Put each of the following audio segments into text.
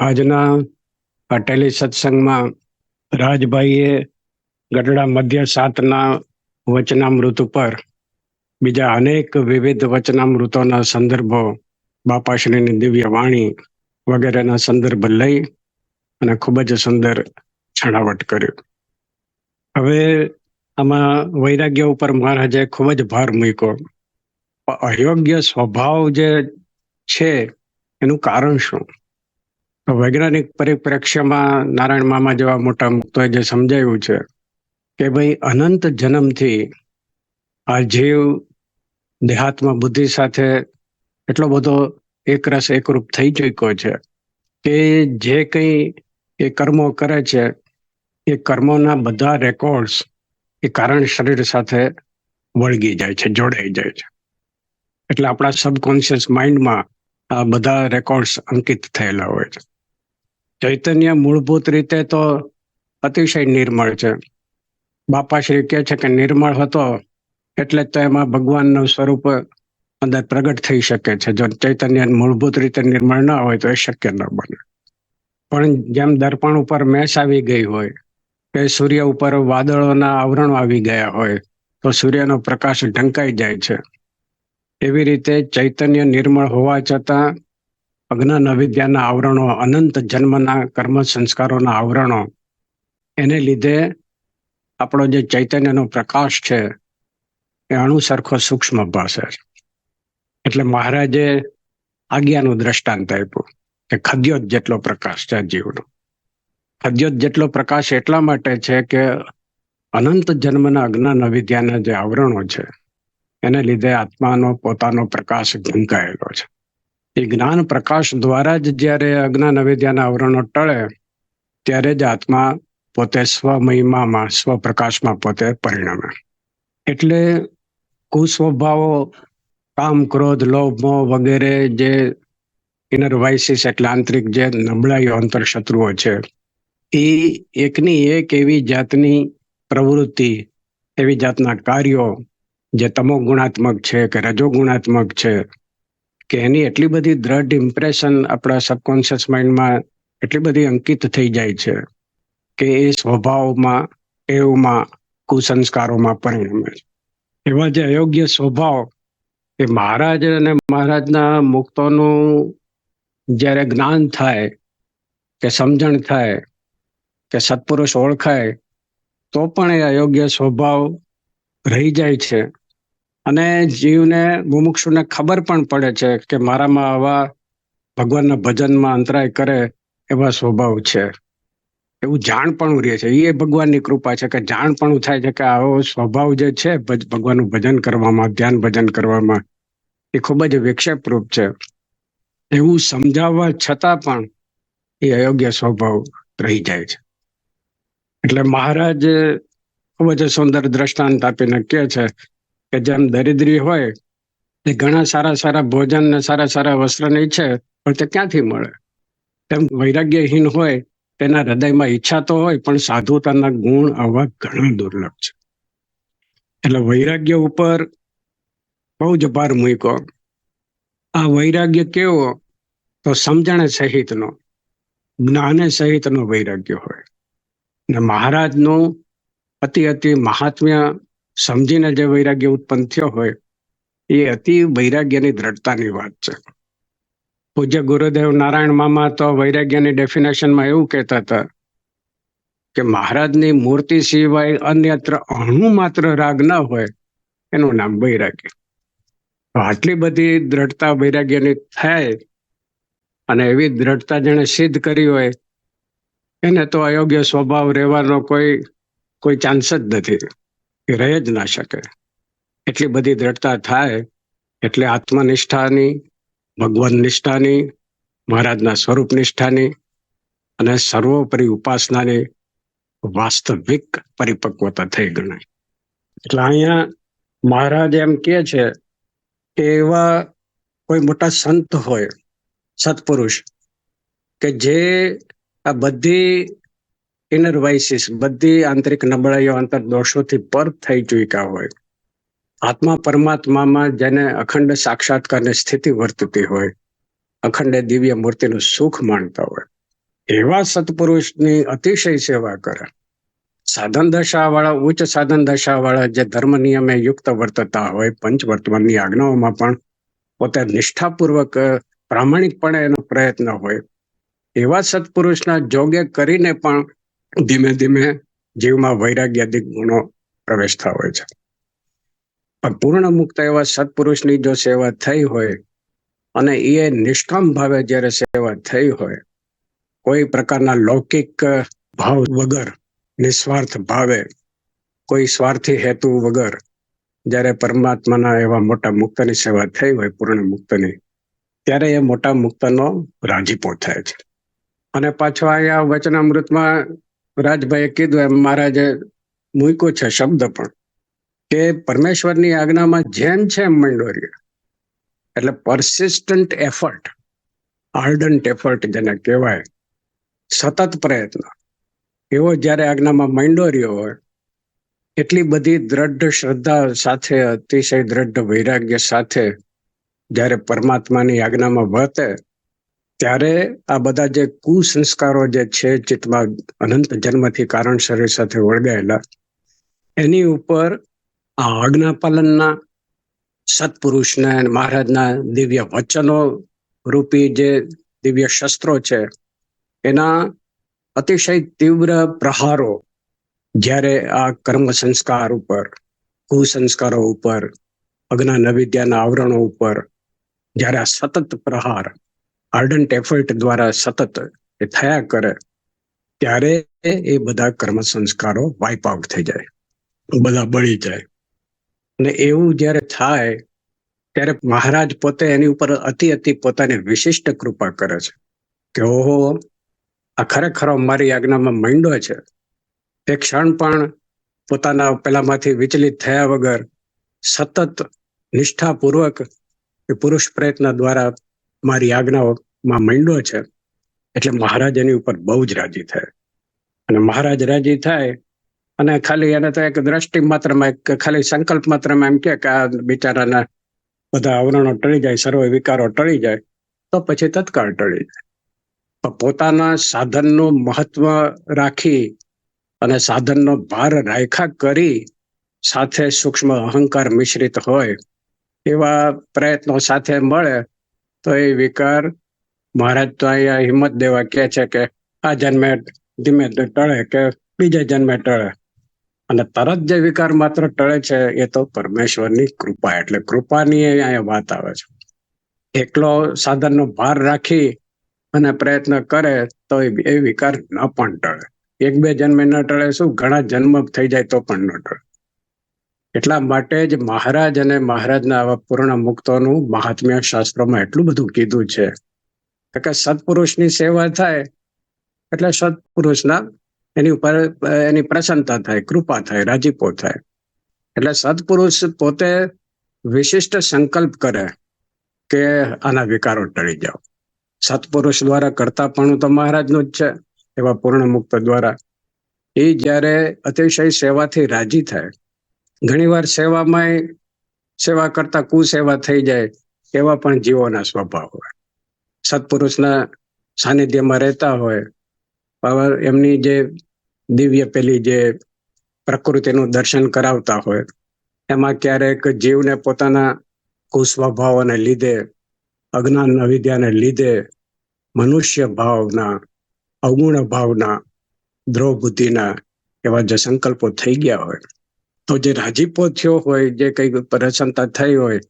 આજના પટેલી સત્સંગમાં રાજભાઈએ ગઢડા મધ્ય સાતના વચનામૃત ઉપર બીજા અનેક વિવિધ વચનામૃતોના સંદર્ભો બાપાશ્રીની દિવ્ય વાણી વગેરેના સંદર્ભ લઈ અને ખૂબ જ સુંદર છણાવટ કર્યું. હવે આમાં વૈરાગ્ય ઉપર મહારાજે ખૂબ જ ભાર મૂક્યો. અયોગ્ય સ્વભાવ જે છે, એનું કારણ શું? વૈજ્ઞાનિક પરિપ્રેક્ષ્યમાં નારાયણ મામા જેવા મોટા મુક્તોએ જે સમજાવ્યું છે કે ભાઈ, અનંત જન્મથી આ જીવ દેહાત્મા બુદ્ધિ સાથે એટલો બધો એકરસ એકરૂપ થઈ ચૂક્યો છે કે જે કંઈ એ કર્મો કરે છે, એ કર્મોના બધા રેકોર્ડ્સ એ કારણ શરીર સાથે વળગી જાય છે, જોડાઈ જાય છે. એટલે આપણા સબકોન્શિયસ માઇન્ડમાં આ બધા રેકોર્ડ્સ અંકિત થયેલા હોય છે. ચૈતન્ય મૂળભૂત રીતે તો અતિશય નિર્મળ છે. બાપાશ્રી કહે છે કે નિર્મળ હતો એટલે તો એમાં ભગવાનનું સ્વરૂપ અંદર પ્રગટ થઈ શકે છે. જો ચૈતન્ય મૂળભૂત રીતે નિર્મળ ના હોય તો એ શક્ય ન બને. પણ જેમ દર્પણ ઉપર મેષ આવી ગઈ હોય, કે સૂર્ય ઉપર વાદળોના આવરણો આવી ગયા હોય, તો સૂર્યનો પ્રકાશ ઢંકાઈ જાય છે. એવી રીતે ચૈતન્ય નિર્મળ હોવા છતાં અજ્ઞાન અવિદ્યાના આવરણો, અનંત જન્મના કર્મ સંસ્કારોના આવરણો, એને લીધે આપણો જે ચૈતન્યનો પ્રકાશ છે, એ અણુ સરખો સૂક્ષ્મ ભાષે એટલે મહારાજે આજ્ઞાનું દ્રષ્ટાંત આપ્યું કે ખદ્યોત જેટલો પ્રકાશ છે જીવનો. ખદ્યોત જેટલો પ્રકાશ એટલા માટે છે કે અનંત જન્મના અજ્ઞાન અવિદ્યાના જે આવરણો છે, એને લીધે આત્માનો પોતાનો પ્રકાશ ઝંકાયેલો છે. એ જ્ઞાન પ્રકાશ દ્વારા જ જ્યારે અજ્ઞાન અવિદ્યાના આવરણો ટળે, ત્યારે જ આત્મા પોતે સ્વમહિમામાં, સ્વપ્રકાશમાં પોતે પરિણમે. એટલે કુસ્વભાવો, કામ, ક્રોધ, લોભ, મોહ વગેરે જે ઇનર વાઇસીસ એટલે આંતરિક જે નબળાઈઓ અંતર શત્રુઓ છે, એ એકની એક એવી જાતની પ્રવૃત્તિ, એવી જાતના કાર્યો જે તમો ગુણાત્મક છે કે રજો ગુણાત્મક છે કે એની એટલી બધી દ્રઢ ઇમ્પ્રેશન આપણા સબકોન્શિયસ માઇન્ડમાં એટલી બધી અંકિત થઈ જાય છે કે એ સ્વભાવમાં ટેવમાં કુસંસ્કારોમાં પરિણમે છે. એવા જે અયોગ્ય સ્વભાવ એ મહારાજ અને મહારાજના મુક્તોનું જ્યારે જ્ઞાન થાય, કે સમજણ થાય, કે સત્પુરુષ ઓળખાય, તો પણ એ અયોગ્ય સ્વભાવ રહી જાય છે. અને જીવને મુમુક્ષુને ખબર પણ પડે છે કે મારામાં આવા ભગવાનના ભજનમાં અંતરાય કરે એવા સ્વભાવ છે. એવું જાણ પણ રહે છે. એ ભગવાનની કૃપા છે કે જાણ પણ થાય છે કે આવો સ્વભાવ જે છે ભગવાનનું ભજન કરવામાં, ધ્યાન ભજન કરવામાં, એ ખૂબ જ વિક્ષેપરૂપ છે. એવું સમજાવવા છતાં પણ એ અયોગ્ય સ્વભાવ રહી જાય છે. એટલે મહારાજ ખૂબ જ સુંદર દ્રષ્ટાંત આપીને કહે છે કે જેમ દરિદ્રી હોય તે ઘણા સારા સારા ભોજન ને સારા સારા વસ્ત્રને ઈચ્છે, પણ તે ક્યાંથી મળે? તેમ વૈરાગ્યહીન હોય, તેના હૃદયમાં ઈચ્છા તો હોય, પણ સાધુતાના ગુણ આવવા ઘણા દુર્લભ છે. એટલે વૈરાગ્ય ઉપર બહુ જ ભાર મૂક્યો. આ વૈરાગ્ય કેવો? તો સમજણે સહિતનો, જ્ઞાને સહિતનો વૈરાગ્ય હોય. ને મહારાજનું અતિ અતિ મહાત્મ્ય સમજીને જે વૈરાગ્ય ઉત્પન્ન થયો હોય, એ અતિ વૈરાગ્યની દ્રઢતાની વાત છે. પૂજ્ય ગુરુદેવ નારાયણ મામા તો વૈરાગ્યની ડેફિનેશનમાં એવું કહેતા હતા કે મહારાજની મૂર્તિ સિવાય અન્યત્ર અણુ માત્ર રાગ ન હોય, એનું નામ વૈરાગ્ય. આટલી બધી દ્રઢતા વૈરાગ્યની થાય અને એવી દ્રઢતા જેને સિદ્ધ કરી હોય, એને તો અયોગ્ય સ્વભાવ રહેવાનો કોઈ કોઈ ચાન્સ જ નથી. રહી જ ના શકે. એટલી બધી દ્રઢતા થાય, એટલે આત્મનિષ્ઠાની, ભગવાન નિષ્ઠાની, મહારાજના સ્વરૂપ નિષ્ઠાની અને સર્વોપરી ઉપાસનાની વાસ્તવિક પરિપક્વતા થઈ ગણાય. એટલે અહીંયા મહારાજ એમ કે છે કે એવા કોઈ મોટા સંત હોય, સત્પુરુષ, કે જે આ બધી ઇનર વાઇસીસ બધી આંતરિક નબળાઈઓ અંતર દોષોથી પર થઈ ચૂક્યા હોય. આત્મા પરમાત્મામાં જેને અખંડ સાક્ષાત્કારની સ્થિતિ વર્તતી હોય, અખંડ દિવ્ય મૂર્તિનું સુખ માણતા હોય. એવા સત્પુરુષની અતિશય સેવા કરે. સાધન દશા વાળા ઉચ્ચ સાધન દશાવાળા જે ધર્મ નિયમે યુક્ત વર્તતા હોય પંચવર્તમાનની આજ્ઞાઓમાં પણ પોતે નિષ્ઠાપૂર્વક પ્રામાણિકપણે એનો પ્રયત્ન હોય. એવા સત્પુરુષના જોગે કરીને પણ ધીમે ધીમે જીવમાં વૈરાગ્યાદિક ગુણો પ્રવેશતા હોય છે. પણ પૂર્ણ મુક્ત એવા સત્પુરુષની જો સેવા થઈ હોય અને એ નિષ્કામ ભાવે જ્યારે સેવા થઈ હોય, કોઈ પ્રકારના લૌકિક ભાવ વગર, નિસ્વાર્થ ભાવે, કોઈ સ્વાર્થી હેતુ વગર જ્યારે પરમાત્માના એવા મોટા મુક્તની સેવા થઈ હોય, પૂર્ણ મુક્તની, ત્યારે એ મોટા મુક્તનો રાજીપો થાય છે. અને પાછો અહીંયા વચનામૃતમાં રાજભાઈએ કીધું એમ, મહારાજે મૂક્યો છે શબ્દ પણ. કે પરમેશ્વરની આજ્ઞામાં જેમ છે એમ મંડોર્ય એટલે પરસિસ્ટન્ટ એફર્ટ આર્ડન્ટ એફર્ટ જેને કહેવાય, સતત પ્રયત્ન. એવો જ્યારે આજ્ઞામાં મંડોર્યો હોય, એટલી બધી દ્રઢ શ્રદ્ધા સાથે, અતિશય દ્રઢ વૈરાગ્ય સાથે જ્યારે પરમાત્માની આજ્ઞામાં વર્તે ત્યારે આ બધા જે કુસંસ્કારો જે છે ચિત્તમાં અનંત જન્મથી કારણ શરીર સાથે વળગાયેલા, એની ઉપર આ આજ્ઞા સત્પુરુષને મહારાજના દિવ્ય વચનો રૂપી જે દિવ્ય શસ્ત્રો છે, એના અતિશય તીવ્ર પ્રહારો જ્યારે આ કર્મ સંસ્કાર ઉપર, કુસંસ્કારો ઉપર અજ્ઞાન અવિદ્યાના આવરણો ઉપર, જ્યારે આ સતત પ્રહાર આર્ડન્ટ એફર્ટ દ્વારા સતત એ થયા કરે, ત્યારે એ બધા કર્મ સંસ્કારો વાઇપ આઉટ થઈ જાય. બધા બળી જાય. અને એવું જ્યારે થાય, ત્યારે મહારાજ પોતે એની ઉપર અતિ અતિ પોતાની વિશિષ્ટ કૃપા કરે છે. કે ઓહો, આ ખરેખર મારી આજ્ઞામાં માંડો છે. તે ક્ષણ પણ પોતાના પેલામાંથી વિચલિત થયા વગર સતત નિષ્ઠાપૂર્વક પુરુષ પ્રયત્ન દ્વારા મારી આજ્ઞામાં માંડો છે, એટલે મહારાજ એની ઉપર બહુ જ રાજી થાય. અને મહારાજ રાજી થાય, અને ખાલી એને તો એક દ્રષ્ટિ માત્રમાં, એક ખાલી સંકલ્પ માત્રમાં એમ કે આ બિચારાના બધા આવરણો ટળી જાય, સર્વ વિકારો ટળી જાય, તો પછી તત્કાળ ટળી જાય. પોતાના સાધનનું મહત્વ રાખી અને સાધનનો ભાર રાયખા કરી સાથે સૂક્ષ્મ અહંકાર મિશ્રિત હોય, એવા પ્રયત્નો સાથે મળે તો એ વિકાર મહારાજ તો અહીંયા હિંમત દેવા કે છે કે આ જન્મે ધીમે ટળે કે બીજા જન્મે ટળે. અને તરત જે વિકાર માત્ર ટળે છે એ તો પરમેશ્વરની કૃપા, એટલે કૃપાની અહીંયા વાત આવે છે. એકલો સાધનનો ભાર રાખી અને પ્રયત્ન કરે તો એ વિકાર ન પણ ટળે. એક બે જન્મે ન ટળે શું? ઘણા જન્મ થઈ જાય તો પણ ન ટળે. એટલા માટે જ મહારાજ અને મહારાજના આવા પૂર્ણ મુક્તોનું મહાત્મ્ય શાસ્ત્રોમાં એટલું બધું કીધું છે. કે સત્પુરુષની સેવા થાય, એટલે સત્પુરુષના એની ઉપર, એની પ્રસન્નતા થાય, કૃપા થાય, રાજીપો થાય. એટલે સત્પુરુષ પોતે વિશિષ્ટ સંકલ્પ કરે કે આના વિકારો ટળી જાઓ. સત્પુરુષ દ્વારા કરતા પણ તો મહારાજનું જ છે, એવા પૂર્ણ મુક્ત દ્વારા. એ જ્યારે અતિશય સેવાથી રાજી થાય ઘણીવાર સેવામાં સેવા કરતા કુસેવા થઈ જાય એવા પણ જીવોના સ્વભાવ હોય. સત્પુરુષના સાનિધ્યમાં રહેતા હોય એમની જે દિવ્ય પેલી જે પ્રકૃતિનું દર્શન કરાવતા હોય, એમાં ક્યારેક જીવને પોતાના કુસ્વભાવોને લીધે, અજ્ઞાન અવિદ્યાને લીધે મનુષ્ય ભાવના, અવગુણ ભાવના દ્રોહ બુદ્ધિના એવા જે સંકલ્પો થઈ ગયા હોય. તો જે રાજીપો થયો હોય, જે કઈ પ્રસન્નતા થઈ હોય,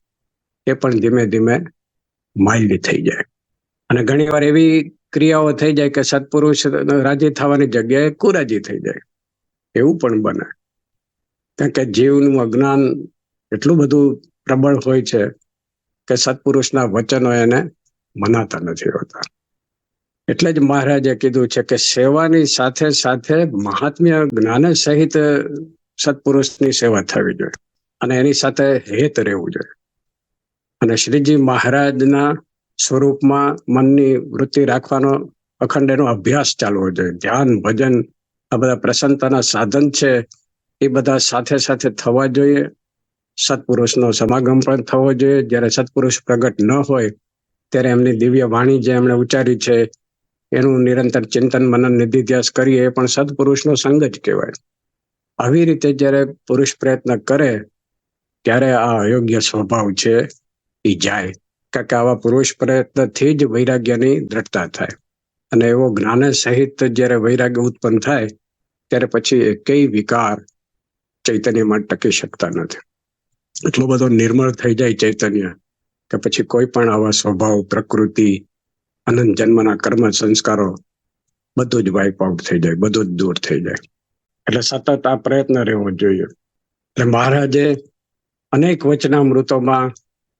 એ પણ ધીમે ધીમે માઇલ્ડ થઈ જાય. અને ઘણી વાર એવી ક્રિયાઓ થઈ જાય કે સત્પુરુષ રાજી થવાની જગ્યાએ કુરાજી થઈ જાય. એવું પણ બને. કારણ કે જીવનું અજ્ઞાન એટલું બધું પ્રબળ હોય છે કે સત્પુરુષના વચનો એને મનાતા નથી હોતા. એટલે જ મહારાજે કીધું છે કે સેવાની સાથે સાથે મહાત્મ્ય જ્ઞાન સહિત સત્પુરુષની સેવા થવી જોઈએ અને એની સાથે હેત રહેવું જોઈએ. અને શ્રીજી મહારાજના સ્વરૂપમાં મનની વૃત્તિ રાખવાનો અખંડ એનો અભ્યાસ ચાલવો જોઈએ. ધ્યાન, ભજન, આ બધા પ્રસન્નતાના સાધન છે, એ બધા સાથે સાથે થવા જોઈએ. સત્પુરુષનો સમાગમ પણ થવો જોઈએ. જ્યારે સત્પુરુષ પ્રગટ ન હોય, ત્યારે એમની દિવ્ય વાણી જે એમણે ઉચ્ચારી છે, એનું નિરંતર ચિંતન, મનન નિધિધ્યાસ કરીએ એ પણ સત્પુરુષનો સંગ જ કહેવાય. આવી રીતે જ્યારે પુરુષ પ્રયત્ન કરે, ત્યારે આ અયોગ્ય સ્વભાવ છે એ જાય. કારણ કે આવા પુરુષ પ્રયત્નથી જ વૈરાગ્યની દ્રઢતા થાય. અને એવો જ્ઞાન સહિત જ્યારે વૈરાગ્ય ઉત્પન્ન થાય, ત્યારે પછી એકેય વિકાર ચૈતન્યમાં ટકી શકતા નથી. એટલો બધો નિર્મળ થઈ જાય ચૈતન્ય કે પછી કોઈ પણ આવા સ્વભાવ, પ્રકૃતિ, અનંત જન્મના કર્મ, સંસ્કારો બધું જ વાઇપ આઉટ થઈ જાય, બધું જ દૂર થઈ જાય. એટલે સતત આ પ્રયત્ન રહેવો જોઈએ. એટલે મહારાજે અનેક વચનામૃતોમાં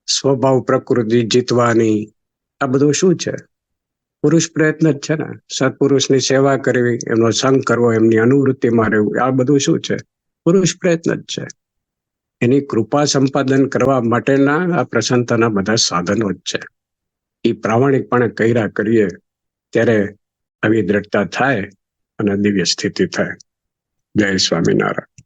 સ્વભાવ, પ્રકૃતિ જીતવાની, આ બધું શું છે? પુરુષ પ્રયત્ન જ છે ને? સત્પુરુષની સેવા કરવી એમનો સંગ કરવો, એમની અનુવૃત્તિમાં રહેવું, આ બધું શું છે? પુરુષ પ્રયત્ન જ છે. એની કૃપા સંપાદન કરવા માટેના આ પ્રસન્નતાના બધા સાધનો જ છે. એ પ્રામાણિકપણે કર્યા કરીએ, ત્યારે આવી દ્રઢતા થાય અને દિવ્ય સ્થિતિ થાય. જય સ્વામિનારાયણ.